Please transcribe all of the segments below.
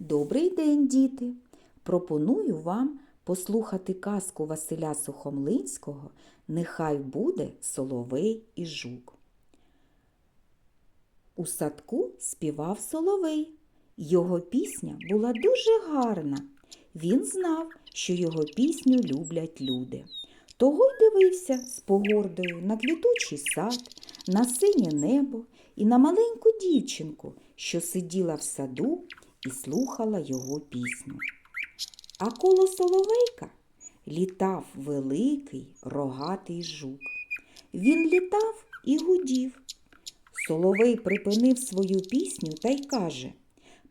діти! Пропоную вам послухати казку Василя Сухомлинського Нехай буде соловей і жук. У садку співав соловей. Його пісня була дуже гарна. Він знав, що його пісню люблять люди. Того й дивився з погордою на квітучий сад, на синє небо і на маленьку дівчинку, що сиділа в саду і слухала його пісню. А коло соловейка літав великий рогатий жук. Він літав і гудів. Соловей припинив свою пісню та й каже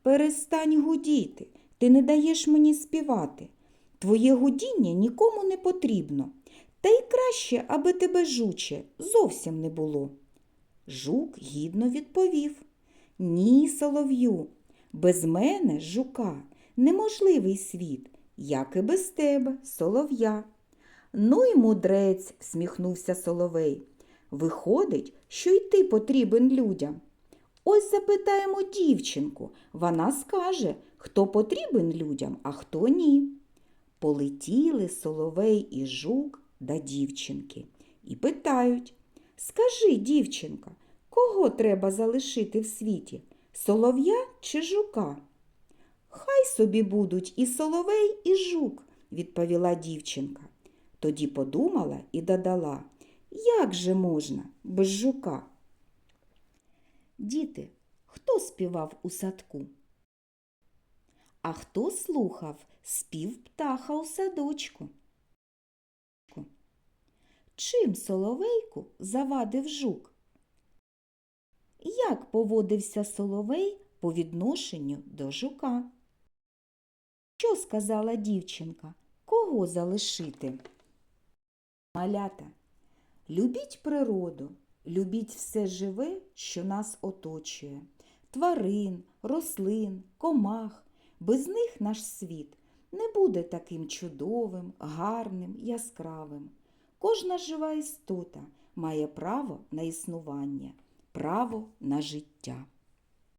Перестань гудіти, ти не даєш мені співати. Твоє гудіння нікому не потрібно, та й краще, аби тебе жуче зовсім не було. Жук гідно відповів Ні, солов'ю, без мене, жука, неможливий світ, як і без тебе, солов'я. Ну й мудрець, всміхнувся соловей. Виходить, що й ти потрібен людям. Ось запитаємо дівчинку, вона скаже, хто потрібен людям, а хто ні. Полетіли соловей і жук до дівчинки і питають Скажи, дівчинка, кого треба залишити в світі? Солов'я чи жука? Хай собі будуть і соловей, і жук, відповіла дівчинка. Тоді подумала і додала, як же можна без жука? Діти, хто співав у садку? А хто слухав спів птаха у садочку? Чим соловейку завадив жук? Як поводився соловей по відношенню до жука? Що сказала дівчинка? Кого залишити? Малята, любіть природу, любіть все живе, що нас оточує. Тварин, рослин, комах. Без них наш світ не буде таким чудовим, гарним, яскравим. Кожна жива істота має право на існування, право на життя.